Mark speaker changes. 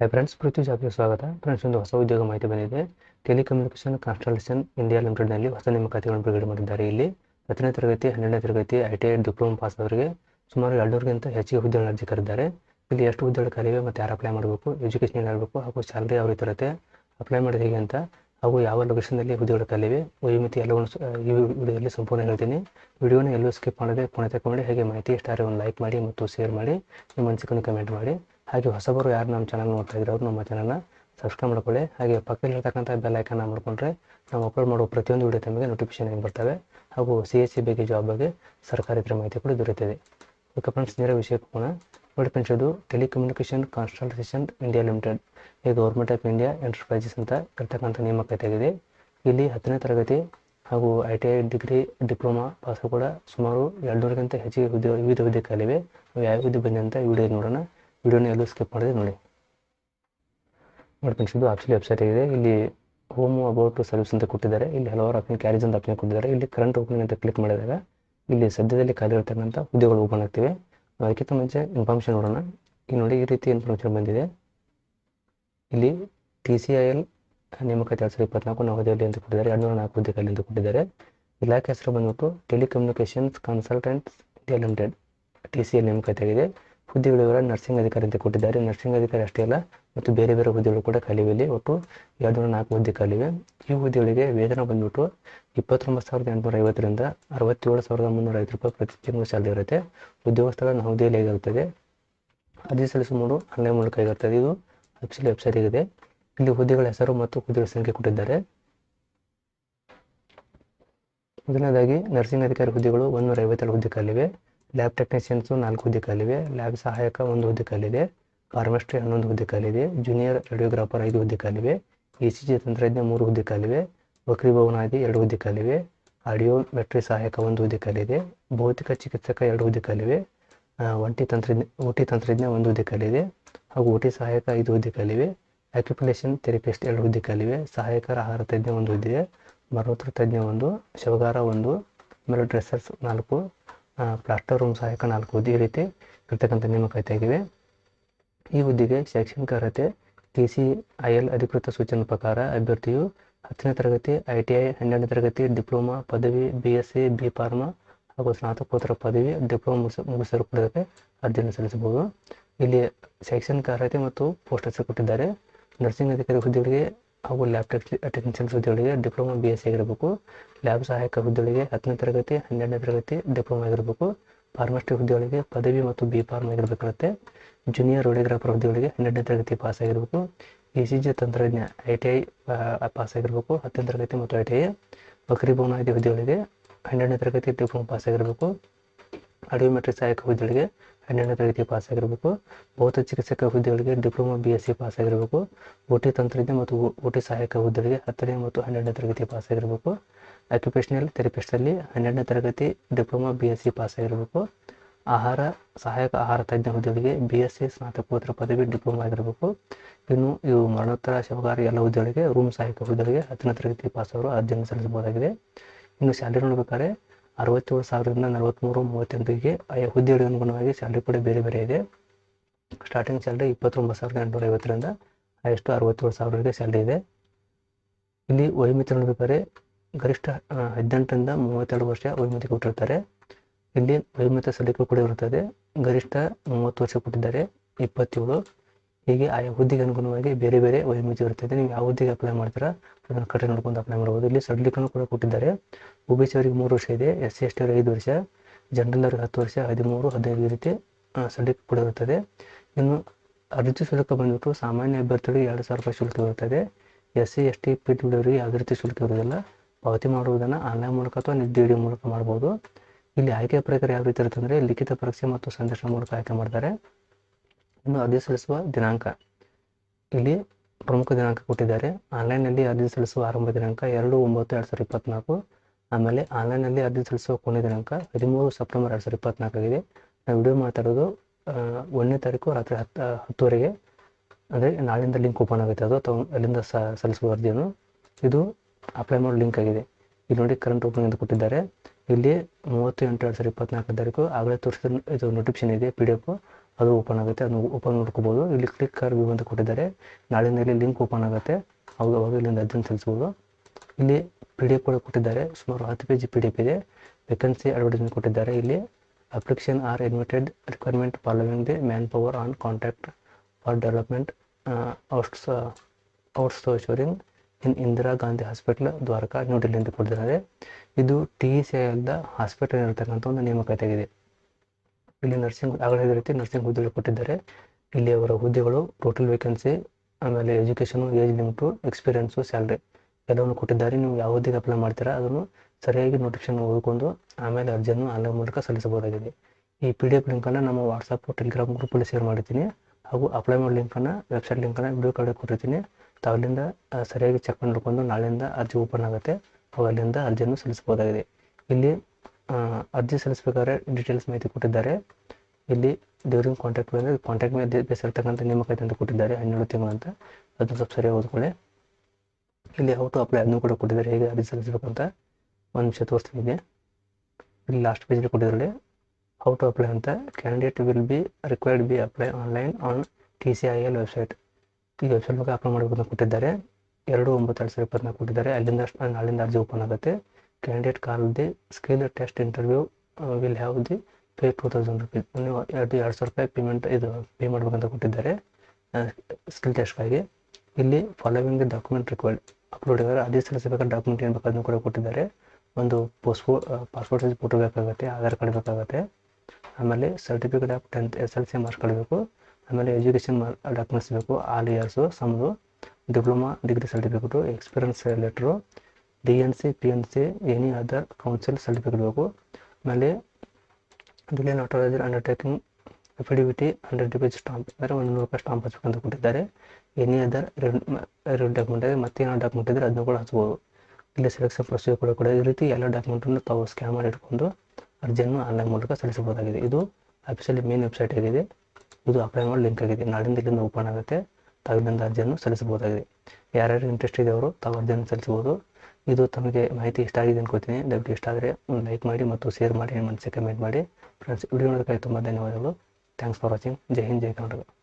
Speaker 1: Hi friends ಪೃಥ್ವಿ ಜಾಬ್ಗೆ ಸ್ವಾಗತ friends ಒಂದು ಹೊಸ ಉದ್ಯೋಗ ಮಾಹಿತಿ ಬಂದಿದೆ. ಟೆಲಿಕಮ್ಯುನಿಕೇಷನ್ ಕನ್ಸ್ಟ್ರಕ್ಷನ್ ಇಂಡಿಯಾ ಲಿಮಿಟೆಡ್ನಲ್ಲಿ ಹೊಸ ನೇಮಕಾತಿಗಳನ್ನು ಬಿಡುಗಡೆ ಮಾಡಿದ್ದಾರೆ ಇಲ್ಲಿ. ಹತ್ತನೇ ತರಗತಿ, ಹನ್ನೆರಡನೇ ತರಗತಿ I T I diploma pass ಅವರಿಗೆ ಸುಮಾರು ಎರಡುನೂರಿಗಿಂತ ಹೆಚ್ಚಿಗೆ ಹುದ್ದೆಗಳು ಅರ್ಜಿ ಕರೆದಿದ್ದಾರೆ. ಇಲ್ಲಿ ಎಷ್ಟು ಹುದ್ದೆಗಳು ಖಾಲಿವೆ ಮತ್ತು ಯಾರು ಅಪ್ಲೈ ಮಾಡಬೇಕು ಎಜುಕೇಷನ್ ಏನಾಗಬೇಕು ಹಾಗೂ ಸ್ಯಾಲ್ರಿ ಯಾವ ರೀತಿ ಇರುತ್ತೆ ಅಪ್ಲೈ ಮಾಡಿದ ಹೇಗೆ ಅಂತ, ಹಾಗೂ ಯಾವ ಲೊಕೇಶನ್ನಲ್ಲಿ ಹುದ್ದೆಗಳು ಖಾಲಿವೆ ಮಿತಿ ಎಲ್ಲವನ್ನು ಈ ವಿಡಿಯೋದಲ್ಲಿ ಸಂಪೂರ್ಣ ಹೇಳ್ತೀನಿ. ವಿಡಿಯೋನ ಎಲ್ಲೂ ಸ್ಕಿಪ್ ಮಾಡದೆ ಪುಣೆ ತಗೊಂಡು ಹೇಗೆ ಮಾಹಿತಿ, ಇಷ್ಟ ಒಂದು ಲೈಕ್ ಮಾಡಿ ಮತ್ತು ಶೇರ್ ಮಾಡಿ, ನಿಮ್ಮ ಅನಿಸಿಕೆಯನ್ನು ಕಮೆಂಟ್ ಮಾಡಿ. ಹಾಗೆ ಹೊಸಬರು ಯಾರು ನಮ್ಮ ಚಾನಲ್ ನೋಡ್ತಾ ಇದ್ರೆ ಅವರು ನಮ್ಮ ಚಾನಲ್ನ ಸಬ್ಸ್ಕ್ರೈಬ್ ಮಾಡ್ಕೊಳ್ಳಿ. ಹಾಗೆ ಪಕ್ಕದಲ್ಲಿರ್ತಕ್ಕಂಥ ಬೆಲ್ ಐಕನ್ನ ಮಾಡಿಕೊಂಡ್ರೆ ನಾವು ಅಪ್ಲೋಡ್ ಮಾಡುವ ಪ್ರತಿಯೊಂದು ವಿಡಿಯೋ ತಮಗೆ ನೋಟಿಫಿಕೇಶನ್ ಆಗಿ ಬರ್ತವೆ. ಹಾಗೂ ಸಿ ಎಸ್ ಸಿ ಬಗ್ಗೆ ಜಾಬ್ ಬಗ್ಗೆ ಸರ್ಕಾರಿ ಇತರ ಮಾಹಿತಿ ಕೂಡ ದೊರೆಯುತ್ತದೆ. ಓಕೆ ಫ್ರೆಂಡ್ಸ್ ನೇರ ವಿಷಯಕ್ಕೆ ಹೋಗೋಣ. ನೋಡಿ ಫ್ರೆಂಡ್ಸ್ ಇದು ಟೆಲಿಕಮ್ಯುನಿಕೇಷನ್ ಕಾನ್ಸ್ಟಲೇಷನ್ ಇಂಡಿಯಾ ಲಿಮಿಟೆಡ್ ಈ ಗೌರ್ಮೆಂಟ್ ಆಫ್ ಇಂಡಿಯಾ ಎಂಟರ್ಪ್ರೈಸಸ್ ಅಂತ ಇರ್ತಕ್ಕಂಥ ನೇಮಕಾತಿ ಆಗಿದೆ ಇಲ್ಲಿ ಹತ್ತನೇ ತರಗತಿ ಹಾಗೂ I T I degree diploma pass ಕೂಡ ಸುಮಾರು ಎರಡುನೂರಕ್ಕಿಂತ ಹೆಚ್ಚಿಗೆ ವಿವಿಧ ವಿವಿಧ ಹುದ್ದೆ ಖಾಲಿವೆ ಅವು ಯಾವ ಹುದ್ದೆ ಬಂದಂತ ವಿಡಿಯೋ ನೋಡೋಣ. ವಿಡಿಯೋನ ಎಲ್ಲೂ ಸ್ಕಿಪ್ ಮಾಡಿದೆ ನೋಡಿ. ನೋಡಿ ಫ್ರೆಂಡ್ಸ್ ಇದು ಆಕ್ಚುಲಿ ವೆಬ್ಸೈಟ್ ಇದೆ ಇಲ್ಲಿ ಹೋಮ್ ಅಬೌಟ್ ಸರ್ವಿಸ್ ಅಂತ ಕೊಟ್ಟಿದ್ದಾರೆ. ಇಲ್ಲಿ ಹಲವಾರು ಆಪ್ಷನ್ ಕ್ಯಾರೇಜ್ ಅಂತ ಆಪ್ಷನ್ ಕೊಟ್ಟಿದ್ದಾರೆ. ಇಲ್ಲಿ ಕರೆಂಟ್ ಓಪನಿಂಗ್ ಅಂತ ಕ್ಲಿಕ್ ಮಾಡಿದಾಗ ಇಲ್ಲಿ ಸದ್ಯದಲ್ಲಿ ಖಾಲಿ ಇರ್ತಕ್ಕಂಥ ಹುದ್ದೆಗಳು ಓಪನ್ ಆಗ್ತಿವೆ. ಅದಕ್ಕಿಂತ ಮುಂಚೆ ಇನ್ಫಾರ್ಮೇಷನ್ ನೋಡೋಣ. ಈಗ ನೋಡಿ ಈ ರೀತಿ ಇನ್ಫಾರ್ಮೇಷನ್ ಬಂದಿದೆ. ಇಲ್ಲಿ ಟಿ ಸಿ ಐ ಎಲ್ ನೇಮಕಾತಿ ಎರಡು ಸಾವಿರದ ಇಪ್ಪತ್ನಾಲ್ಕು, ನವದೆಹಲಿ ಅಂತ ಕೊಟ್ಟಿದ್ದಾರೆ. ಎರಡುನೂರ ನಾಲ್ಕು ಹುದ್ದೆ ಖಾಲಿ ಅಂತ ಕೊಟ್ಟಿದ್ದಾರೆ. ಇಲಾಖೆ ಹೆಸರು ಬಂದ್ಬಿಟ್ಟು telecommunications consultants India limited T C L ನೇಮಕಾತಿ ಆಗಿದೆ. ಹುದ್ದೆಗಳ ನರ್ಸಿಂಗ್ ಅಧಿಕಾರಿ ಅಂತ ಕೊಟ್ಟಿದ್ದಾರೆ. ನರ್ಸಿಂಗ್ ಅಧಿಕಾರಿ ಅಷ್ಟೇ ಅಲ್ಲ, ಮತ್ತು ಬೇರೆ ಬೇರೆ ಹುದ್ದೆಗಳು ಕೂಡ ಖಾಲಿವೆ ಇಲ್ಲಿ ಒಟ್ಟು ಎರಡು ನೂರ ನಾಲ್ಕು ಹುದ್ದೆ ಖಾಲಿವೆ. ಈ ಹುದ್ದೆಗಳಿಗೆ ವೇತನ ಬಂದ್ಬಿಟ್ಟು ಇಪ್ಪತ್ತೊಂಬತ್ತು ಸಾವಿರದ ಎಂಟುನೂರ ಐವತ್ತರಿಂದ ಅರವತ್ತೇಳು ಸಾವಿರದ ಮುನ್ನೂರ ಐವತ್ತು ರೂಪಾಯಿ ಪ್ರತಿ ತಿಂಗಳು ಸ್ಯಾಲರಿ ಇರುತ್ತೆ. ಉದ್ಯೋಗ ಸ್ಥಳ ನವದೆಹಲಿ ಆಗಿರುತ್ತದೆ ಅರ್ಜಿ ಸಲ್ಲಿಸುವ ಆನ್ಲೈನ್ ಮೂಲಕ ಆಗಿರ್ತದೆ ಇದು ಆಕ್ಚುಲಿ ವೆಬ್ಸೈಟ್ ಆಗಿದೆ. ಇಲ್ಲಿ ಹುದ್ದೆಗಳ ಹೆಸರು ಮತ್ತು ಹುದ್ದೆಗಳ ಸಂಖ್ಯೆ ಕೊಟ್ಟಿದ್ದಾರೆ. ಮೊದಲನೇದಾಗಿ ನರ್ಸಿಂಗ್ ಅಧಿಕಾರಿ ಹುದ್ದೆಗಳು ಒಂದೂರ ಐವತ್ತೆರಡು ಹುದ್ದೆ ಖಾಲಿವೆ. ಲ್ಯಾಬ್ ಟೆಕ್ನಿಷಿಯನ್ಸು ನಾಲ್ಕು ಹುದ್ದೆ ಖಾಲಿವೆ ಲ್ಯಾಬ್ ಸಹಾಯಕ ಒಂದು ಹುದ್ದೆ ಖಾಲಿದೆ ಫಾರ್ಮಸ್ಟ್ರಿ ಹನ್ನೊಂದು ಹುದ್ದೆ ಖಾಲಿದೆ ಜೂನಿಯರ್ ರೇಡಿಯೋಗ್ರಾಫರ್ ಐದು ಹುದ್ದೆ ಖಾಲಿವೆ ಇ ಸಿ ಜಿ ತಂತ್ರಜ್ಞ ಮೂರು ಹುದ್ದೆ ಖಾಲಿವೆ ವಕ್ರಿ ಭವನಾದಿ ಎರಡು ಹುದ್ದೆ ಖಾಲಿವೆ ಆಡಿಯೋ ಮೆಟ್ರಿ ಸಹಾಯಕ ಒಂದು ಹುದ್ದೆ ಖಾಲಿದೆ ಭೌತಿಕ ಚಿಕಿತ್ಸಕ ಎರಡು ಹುದ್ದೆ ಖಾಲಿವೆ ಒಂಟಿ ತಂತ್ರಜ್ಞ ಓಟಿ ತಂತ್ರಜ್ಞ ಒಂದು ಹುದ್ದೆ ಖಾಲಿದೆ ಹಾಗೂ ಓಟಿ ಸಹಾಯಕ ಐದು ಹುದ್ದೆ ಖಾಲಿವೆ ಆಕ್ಯುಪುಲೇಷನ್ ಥೆರಪಿಸ್ಟ್ ಎರಡು ಹುದ್ದೆ ಖಾಲಿವೆ ಸಹಾಯಕರ ಆಹಾರ ತಜ್ಞ ಒಂದು ಹುದ್ದೆ. ಮರಣೋತ್ತರ ತಜ್ಞ ಒಂದು. ಶವಗಾರ ಒಂದು. ಆಮೇಲೆ ಡ್ರೆಸ್ಸರ್ಸ್ ನಾಲ್ಕು. ಪ್ಲಾಸ್ಟರ್ ರೂಮ್ ಸಹಾಯಕ ನಾಲ್ಕು ಹುದ್ದೆ ರೀತಿ ಇರ್ತಕ್ಕಂಥ ನೇಮಕಾತಿ ಆಗಿವೆ ಈ ಹುದ್ದೆಗೆ ಶೈಕ್ಷಣಿಕ ಅರ್ಹತೆ, ಟಿ ಸಿ ಐ ಎಲ್ ಅಧಿಕೃತ ಸೂಚನೆ ಪ್ರಕಾರ ಅಭ್ಯರ್ಥಿಯು ಹತ್ತನೇ ತರಗತಿ, ಐ ಟಿ ಐ ಹನ್ನೆರಡನೇ ತರಗತಿ, ಡಿಪ್ಲೊಮಾ ಪದವಿ, B S C, B pharma ಹಾಗೂ ಸ್ನಾತಕೋತ್ತರ ಪದವಿ, ಡಿಪ್ಲೊಮಾ ಮುಗಿಸ, ಮುಗಿಸಲು ಕೂಡ ಅರ್ಜಿಯನ್ನು ಸಲ್ಲಿಸಬಹುದು. ಇಲ್ಲಿ ಶೈಕ್ಷಣಿಕ ಅರ್ಹತೆ ಮತ್ತು ಪೋಸ್ಟ್ ಹೆಸರು ಕೊಟ್ಟಿದ್ದಾರೆ. ನರ್ಸಿಂಗ್ ಅಧಿಕಾರಿ ಹುದ್ದೆಗಳಿಗೆ ಹಾಗೂ ಲ್ಯಾಬ್ ಟೆಕ್ ಟೆಕ್ನಿಷಿಯನ್ಸ್ ಹುದ್ದೆಗಳಿಗೆ ಡಿಪ್ಲೊಮಾ ಬಿ ಎಸ್ ಆಗಿರಬೇಕು. ಲ್ಯಾಬ್ ಸಹಾಯಕ ಹುದ್ದೆಗಳಿಗೆ ಹತ್ತನೇ ತರಗತಿ, ಹನ್ನೆರಡನೇ ತರಗತಿ ಡಿಪ್ಲೊಮಾ ಆಗಿರಬೇಕು. ಫಾರ್ಮಸ್ಟಿ ಹುದ್ದೆಗಳಿಗೆ ಪದವಿ ಮತ್ತು ಬಿ ಫಾರ್ಮ್ ಆಗಿರಬೇಕಾಗುತ್ತೆ. ಜೂನಿಯರ್ ರೋಡಿಯೋಗ್ರಾಫರ್ ಹುದ್ದೆಗಳಿಗೆ ಹನ್ನೆರಡನೇ ತರಗತಿ ಪಾಸ್ ಆಗಿರಬೇಕು. ಎ ಸಿ ಜಿ ತಂತ್ರಜ್ಞ ಐ ಟಿ ಐ ಪಾಸ್ ಆಗಿರಬೇಕು. ಹತ್ತನೇ ತರಗತಿ ಮತ್ತು ಐ ಟಿ ಐ ಬಕ್ರಿ ಭವನಾದಿ ಹುದ್ದೆಗಳಿಗೆ ಹನ್ನೆರಡನೇ ತರಗತಿ ಡಿಪ್ಲೊಮಾ ಪಾಸ್ ಆಗಿರಬೇಕು. ಆಡಿಯೋಮೆಟ್ರಿಕ್ ಸಹಾಯಕ ಹುದ್ದೆಗಳಿಗೆ ಹನ್ನೆರಡನೇ ತರಗತಿ ಪಾಸ್ ಆಗಿರಬೇಕು ಭೌತ ಚಿಕಿತ್ಸಕ ಹುದ್ದೆಗಳಿಗೆ diploma B S C pass ಆಗಿರಬೇಕು ಓಟಿ ತಂತ್ರಜ್ಞ ಮತ್ತು ಓಟಿ ಸಹಾಯಕ ಹುದ್ದೆಗಳಿಗೆ ಹತ್ತನೇ ಮತ್ತು ಹನ್ನೆರಡನೇ ತರಗತಿ ಪಾಸ್ ಆಗಿರಬೇಕು ಆಕ್ಯುಪೇಷನಲ್ ಥೆರಪಿಸ್ಟಲ್ಲಿ ಹನ್ನೆರಡನೇ ತರಗತಿ, diploma B S C pass ಆಗಿರಬೇಕು ಆಹಾರ, ಸಹಾಯಕ ಆಹಾರ ತಜ್ಞ ಹುದ್ದೆಗಳಿಗೆ ಬಿ ಎಸ್ ಸಿ ಸ್ನಾತಕೋತ್ತರ ಪದವಿ, ಡಿಪ್ಲೊಮಾ ಆಗಿರಬೇಕು. ಇನ್ನು ಇವು ಮರಣೋತ್ತರ, ಶಿವಗಾರಿ ಎಲ್ಲ ಹುದ್ದೆಗಳಿಗೆ ರೂಮ್ ಸಹಾಯಕ ಹುದ್ದೆಗಳಿಗೆ ಹತ್ತನೇ ತರಗತಿ ಪಾಸ್ ಅವರು ಅರ್ಜಿಯನ್ನು ಸಲ್ಲಿಸಬಹುದಾಗಿದೆ. ಇನ್ನು ಸ್ಯಾಲರಿ ನೋಡ್ಬೇಕಾದ್ರೆ ಅರವತ್ತೇಳು ಸಾವಿರದಿಂದ ನಲವತ್ತ್ಮೂರು ಮೂವತ್ತೆಂಟಿಗೆ ಆಯಾ ಹುದ್ದೆಗಳಿಗೆ ಅನುಗುಣವಾಗಿ ಸ್ಯಾಲ್ರಿ ಕೂಡ ಬೇರೆ ಬೇರೆ ಇದೆ. ಸ್ಟಾರ್ಟಿಂಗ್ ಸ್ಯಾಲ್ರಿ ಇಪ್ಪತ್ತೊಂಬತ್ತು ಸಾವಿರದ ಎಂಟುನೂರ ಐವತ್ತರಿಂದ ಹೈಯೆಸ್ಟು ಅರವತ್ತೇಳು ಸಾವಿರವರೆಗೆ ಸ್ಯಾಲ್ರಿ ಇದೆ. ಇಲ್ಲಿ ವಯೋಮಿತಿ ನೋಡಬೇಕಾದ್ರೆ ಗರಿಷ್ಠ ಹದಿನೆಂಟರಿಂದ ಮೂವತ್ತೆರಡು ವರ್ಷ ವಯೋಮಿತಿ ಕೊಟ್ಟಿರ್ತಾರೆ. ಇಲ್ಲಿ ವಯೋಮಿತ ಸಲ್ಲಿಕೆ ಕೂಡ ಇರುತ್ತದೆ. ಗರಿಷ್ಠ ಮೂವತ್ತು ವರ್ಷ ಕೊಟ್ಟಿದ್ದಾರೆ. ಇಪ್ಪತ್ತೇಳು ಹೀಗೆ ಆಯಾ ಹುದ್ದೆಗೆ ಅನುಗುಣವಾಗಿ ಬೇರೆ ಬೇರೆ ವಯೋಮಿತಿ ಇರುತ್ತದೆ ನೀವು ಯಾವ ಹುದ್ದೆಗೆ ಅಪ್ಲೈ ಮಾಡ್ತೀರಾ ಅದನ್ನು ಕಟ್ಟಿ ನೋಡ್ಕೊಂಡು ಅಪ್ಲೈ ಮಾಡ್ಬೋದು. ಇಲ್ಲಿ ಸಡಿಲಿಕನ್ನು ಕೂಡ ಕೊಟ್ಟಿದ್ದಾರೆ. ಒ ಬಿ ಸಿ ಅವರಿಗೆ ಮೂರು ವರ್ಷ ಇದೆ ಎಸ್ ಸಿ ಎಸ್ ಟಿ ಅವರಿಗೆ ಐದು ವರ್ಷ ಜನರಲ್ ಅವರಿಗೆ ಹತ್ತು ವರ್ಷ ಹದಿಮೂರು ಹದಿನೈದು ಈ ರೀತಿ ಆ, ಕೂಡ ಇರುತ್ತದೆ. ಇನ್ನು ಅರ್ಜಿ ಶುಲ್ಕ ಬಂದ್ಬಿಟ್ಟು ಸಾಮಾನ್ಯ ಅಭ್ಯರ್ಥಿಗಳಿಗೆ ಎರಡು ಸಾವಿರ ರೂಪಾಯಿ ಶುಲ್ಕ ಇರುತ್ತದೆ. S C S T P ಅವರಿಗೆ ಯಾವುದೇ ರೀತಿ ಶುಲ್ಕ ಇರುವುದಿಲ್ಲ. ಪಾವತಿ ಮಾಡುವುದನ್ನು ಆನ್ಲೈನ್ ಮೂಲಕ ಅಥವಾ ಡಿ ಮೂಲಕ ಮಾಡ್ಬೋದು. ಇಲ್ಲಿ ಆಯ್ಕೆ ಪ್ರಕಾರ ಯಾವ ರೀತಿ ಇರುತ್ತೆ ಅಂದರೆ ಲಿಖಿತ ಪರೀಕ್ಷೆ ಮತ್ತು ಸಂದರ್ಶನ ಮೂಲಕ ಆಯ್ಕೆ ಮಾಡ್ತಾರೆ. ಇನ್ನು ಅರ್ಜಿ ಸಲ್ಲಿಸುವ ದಿನಾಂಕ. ಇಲ್ಲಿ ಪ್ರಮುಖ ದಿನಾಂಕ ಕೊಟ್ಟಿದ್ದಾರೆ. ಆನ್ಲೈನ್ನಲ್ಲಿ ಅರ್ಜಿ ಸಲ್ಲಿಸುವ ಆರಂಭ ದಿನಾಂಕ ಎರಡು ಒಂಬತ್ತು ಎರಡು ಸಾವಿರದ ಇಪ್ಪತ್ನಾಲ್ಕು. ಆಮೇಲೆ ಆನ್ಲೈನ್ನಲ್ಲಿ ಅರ್ಜಿ ಸಲ್ಲಿಸುವ ಕೊನೆ ದಿನಾಂಕ ಹದಿಮೂರು ಸೆಪ್ಟೆಂಬರ್ ಎರಡು ಸಾವಿರದ ಇಪ್ಪತ್ನಾಲ್ಕಾಗಿದೆ ನಾವು ವಿಡಿಯೋ ಮಾತಾಡೋದು ಒಂದನೇ ತಾರೀಕು ರಾತ್ರಿ ಹತ್ತು, ಹತ್ತುವರೆಗೆ. ಅಂದರೆ ನಾಳಿಂದ ಲಿಂಕ್ ಓಪನ್ ಆಗುತ್ತೆ. ಅದು ಅಥವಾ ಅಲ್ಲಿಂದ ಸಲ್ಲಿಸುವ ಅರ್ಜಿಯನ್ನು. ಇದು ಅಪ್ಲೈ ಮಾಡೋ ಲಿಂಕ್ ಆಗಿದೆ. ಇಲ್ಲಿ ನೋಡಿ ಕರೆಂಟ್ ಓಪನ್ ಅಂತ ಕೊಟ್ಟಿದ್ದಾರೆ. ಇಲ್ಲಿ ಮೂವತ್ತು ಎಂಟು ಎರಡು ಸಾವಿರದ ಇಪ್ಪತ್ನಾಲ್ಕು ತಾರೀಕು. ಆಗಲೇ ತೋರಿಸಿದ ಇದು ನೋಟಿಫಿಕೇಶನ್ ಇದೆ, ಪಿ ಡಿ ಎಫ್. ಅದು ಓಪನ್ ಆಗುತ್ತೆ ಅದನ್ನು ಓಪನ್ ಮಾಡ್ಕೋಬೋದು ಇಲ್ಲಿ ಕ್ಲಿಕ್ ಕರ್ ವ್ಯೂ ಅಂತ ಕೊಟ್ಟಿದ್ದಾರೆ. ನಾಳೆಯಿಂದ ಇಲ್ಲಿ ಲಿಂಕ್ ಓಪನ್ ಆಗುತ್ತೆ. ಅವಾಗ ಅವಾಗ ಇಲ್ಲಿಂದ ಅರ್ಜಿನ ತಿಳಿಸ್ಬೋದು ಇಲ್ಲಿ ಪಿ ಡಿ ಎಫ್ ಕೂಡ ಕೊಟ್ಟಿದ್ದಾರೆ. ಸುಮಾರು ಹತ್ತು ಪೇಜ್ ಪಿ ಡಿ ಎಫ್ ಇದೆ. ವೇಕೆನ್ಸಿ ಅಡ್ವರ್ಟೈಸ್ಮೆಂಟ್ ಕೊಟ್ಟಿದ್ದಾರೆ ಇಲ್ಲಿ. Application are invited requirement following the man power on contact for development outs outsourcing in Indira Gandhi hospital Dwarka New Delhi ಅಂತ ಕೊಟ್ಟಿದ್ದಾರೆ. ಇದು ಟಿ ಸಿ ಐ ಅಲ್ಲದ ಹಾಸ್ಪಿಟಲ್ ಇರತಕ್ಕಂಥ ಒಂದು ನೇಮಕಾತಿ ಆಗಿದೆ. ಇಲ್ಲಿ ನರ್ಸಿಂಗ್ ಆಗಲೇ ರೀತಿ ನರ್ಸಿಂಗ್ ಹುದ್ದೆಗಳು ಕೊಟ್ಟಿದ್ದಾರೆ. ಇಲ್ಲಿ ಅವರ ಹುದ್ದೆಗಳು ಟೋಟಲ್ ವೇಕೆನ್ಸಿ ಆಮೇಲೆ education age limit experience salary ಎಲ್ಲವನ್ನು ಕೊಟ್ಟಿದ್ದಾರೆ. ನೀವು ಯಾವ ಹುದ್ದೆಗೆ ಅಪ್ಲೈ ಮಾಡ್ತೀರಾ, ಅದನ್ನು ಸರಿಯಾಗಿ ನೋಟಿಫಿಕೇಶನ್ ಓದ್ಕೊಂಡು ಆಮೇಲೆ ಅರ್ಜಿಯನ್ನು ಆನ್ಲೈನ್ ಮೂಲಕ ಸಲ್ಲಿಸಬಹುದಾಗಿದೆ. ಈ ಪಿ ಡಿ ಎಫ್ ಲಿಂಕನ್ನು ನಮ್ಮ ವಾಟ್ಸಪ್ ಟೆಲಿಗ್ರಾಮ್ ಗ್ರೂಪಲ್ಲಿ ಶೇರ್ ಮಾಡಿದ್ದೀನಿ. ಹಾಗೂ ಅಪ್ಲೈ ಮಾಡೋ ಲಿಂಕನ್ನು ವೆಬ್ಸೈಟ್ ಲಿಂಕನ್ನು ವಿಡಿಯೋ ಕಾರ್ಡ್ ಕೊಟ್ಟಿರ್ತೀನಿ. ತಾವು ಅಲ್ಲಿಂದ ಸರಿಯಾಗಿ ಚೆಕ್ ಮಾಡಿಕೊಂಡು ನಾಳೆಯಿಂದ ಅರ್ಜಿ ಓಪನ್ ಆಗುತ್ತೆ. ಅಲ್ಲಿಂದ ಅರ್ಜಿಯನ್ನು ಸಲ್ಲಿಸಬಹುದಾಗಿದೆ. ಇಲ್ಲಿ ಅರ್ಜಿ ಸಲ್ಲಿಸಬೇಕಾದ್ರೆ ಡೀಟೇಲ್ಸ್ ಮಾಹಿತಿ ಕೊಟ್ಟಿದ್ದಾರೆ. ಇಲ್ಲಿ ಡ್ಯೂರಿಂಗ್ ಕಾಂಟ್ಯಾಕ್ಟ್ ಬಂದರೆ ಕಾಂಟ್ಯಾಕ್ಟ್ ಮೇಲೆ ಬೇಸಿರ್ತಕ್ಕಂಥ ನೇಮಕಾತಿ ಅಂತ ಕೊಟ್ಟಿದ್ದಾರೆ, ಹನ್ನೆರಡು ತಿಂಗಳು ಅಂತ. ಅದನ್ನು ಸ್ವಲ್ಪ ಸರಿಯಾಗಿ ಓದ್ಕೊಳ್ಳಿ. ಇಲ್ಲಿ ಹೌ ಟು ಅಪ್ಲೈ ಅದನ್ನು ಕೂಡ ಕೊಟ್ಟಿದ್ದಾರೆ. ಹೇಗೆ ಅರ್ಜಿ ಸಲ್ಲಿಸಬೇಕಂತ ಒಂದು ನಿಮಿಷ ತೋರಿಸ್ತಿದ್ದೀನಿ ಇಲ್ಲಿ ಲಾಸ್ಟ್ ಪೇಜಲ್ಲಿ ಕೊಟ್ಟಿದ್ದಾರೆ ಹೌ ಟು ಅಪ್ಲೈ ಅಂತ. Candidate will be required be apply online on T C I L website ಈ ವೆಬ್ಸೈಟ್ ಬಗ್ಗೆ ಅಪ್ಲೈ ಮಾಡಬೇಕು ಅಂತ ಕೊಟ್ಟಿದ್ದಾರೆ. ಎರಡು ಒಂಬತ್ತು ಎರಡು ಸಾವಿರದ ಇಪ್ಪತ್ನಾಲ್ಕು ಕೊಟ್ಟಿದ್ದಾರೆ. ಅಲ್ಲಿಂದ ನಾಳಿಂದ ಅರ್ಜಿ ಓಪನ್ ಆಗುತ್ತೆ. Candidate call the skill test interview will have the pay two thousand rupees ನೀವು ಎರಡು ಎರಡು ಸಾವಿರ ರೂಪಾಯಿ ಪೇಮೆಂಟ್ ಇದು ಪೇ ಮಾಡ್ಬೇಕಂತ ಕೊಟ್ಟಿದ್ದಾರೆ ಸ್ಕಿಲ್ ಟೆಸ್ಟ್ಗಾಗಿ ಇಲ್ಲಿ ಫಾಲೋವಿಂಗ್ ಡಾಕ್ಯುಮೆಂಟ್ ರಿಕ್ವೈರ್ಡ್ ಅಪ್ಲೋಡ್ ಇದ್ದಾರೆ ಅದೇ ಸಲ್ಲಿಸಬೇಕಾದ ಡಾಕ್ಯುಮೆಂಟ್ ಏನು ಬೇಕಾದ್ರೂ ಕೂಡ ಕೊಟ್ಟಿದ್ದಾರೆ. ಒಂದು ಪಾಸ್ಪೋರ್ಟ್ ಪಾಸ್ಪೋರ್ಟ್ ಸೈಜ್ ಫೋಟೋ ಬೇಕಾಗುತ್ತೆ, ಆಧಾರ್ ಕಾರ್ಡ್ ಬೇಕಾಗುತ್ತೆ. ಆಮೇಲೆ certificate of tenth S L C marks ಬೇಕು ಆಮೇಲೆ ಎಜುಕೇಷನ್ ಡಾಕ್ಯುಮೆಂಟ್ಸ್ ಬೇಕು all years ಸಮ್ದು. Diploma degree certificate experience letter D N C, P N C any other council certificate ಬೇಕು ಆಮೇಲೆ ಡಿಲೇ ನಾಟರಾಜರ್ undertaking affidavit hundred rupees stamp ಅಂದರೆ ಒಂದು ನೂರು ರೂಪಾಯಿ ಸ್ಟಾಂಪ್ ಹಚ್ಬೇಕಂತ ಕೊಟ್ಟಿದ್ದಾರೆ. ಎನಿ ಅದರ್ ಎರಡು ಡಾಕ್ಯುಮೆಂಟ್ ಇದೆ ಮತ್ತೆ ಏನೋ ಡಾಕ್ಯುಮೆಂಟ್ ಇದ್ದರೆ ಅದನ್ನು ಕೂಡ ಹಚ್ಬೋದು. ಇಲ್ಲಿ ಸೆಲೆಕ್ಷನ್ ಪ್ರೊಸೀಜರ್ ಕೂಡ ಕೂಡ ಈ ರೀತಿ ಎಲ್ಲ ಡಾಕ್ಯುಮೆಂಟನ್ನು ತಾವು ಸ್ಕ್ಯಾನ್ ಮಾಡಿ ಇಟ್ಕೊಂಡು ಅರ್ಜಿಯನ್ನು ಆನ್ಲೈನ್ ಮೂಲಕ ಸಲ್ಲಿಸಬಹುದಾಗಿದೆ. ಇದು ಆಫೀಸಲ್ಲಿ ಮೇನ್ ವೆಬ್ಸೈಟ್ ಆಗಿದೆ. ಇದು ಅಪ್ಲೈ ಮಾಡಿ ಲಿಂಕ್ ಆಗಿದೆ. ನಾಳಿಂದ ಇಲ್ಲಿಂದ ಓಪನ್ ಆಗುತ್ತೆ. ತಾವಿಲ್ಲಿಂದ ಅರ್ಜಿಯನ್ನು ಸಲ್ಲಿಸಬಹುದಾಗಿದೆ. ಯಾರ್ಯಾರು ಇಂಟ್ರೆಸ್ಟ್ ಇದೆ ಅವರು ತಾವು ಅರ್ಜಿಯನ್ನು ಸಲ್ಲಿಸಬಹುದು. ಇದು ತಮಗೆ ಮಾಹಿತಿ ಇಷ್ಟ ಆಗಿದೆ ಅನ್ಕೋತೀನಿ ದಯವಿಟ್ಟು ಇಷ್ಟ ಆದರೆ ಲೈಕ್ ಮಾಡಿ ಮತ್ತು ಶೇರ್ ಮಾಡಿ ಮನಸ್ಸಿಗೆ ಕಮೆಂಟ್ ಮಾಡಿ. ಫ್ರೆಂಡ್ಸ್ ವಿಡಿಯೋ ನೋಡೋಕ್ಕಾಗಿ ತುಂಬ ಧನ್ಯವಾದಗಳು. ಥ್ಯಾಂಕ್ಸ್ ಫಾರ್ ವಾಚಿಂಗ್ ಜೈ ಹಿಂದ್, ಜೈ ಕರ್ನಾಟಕ.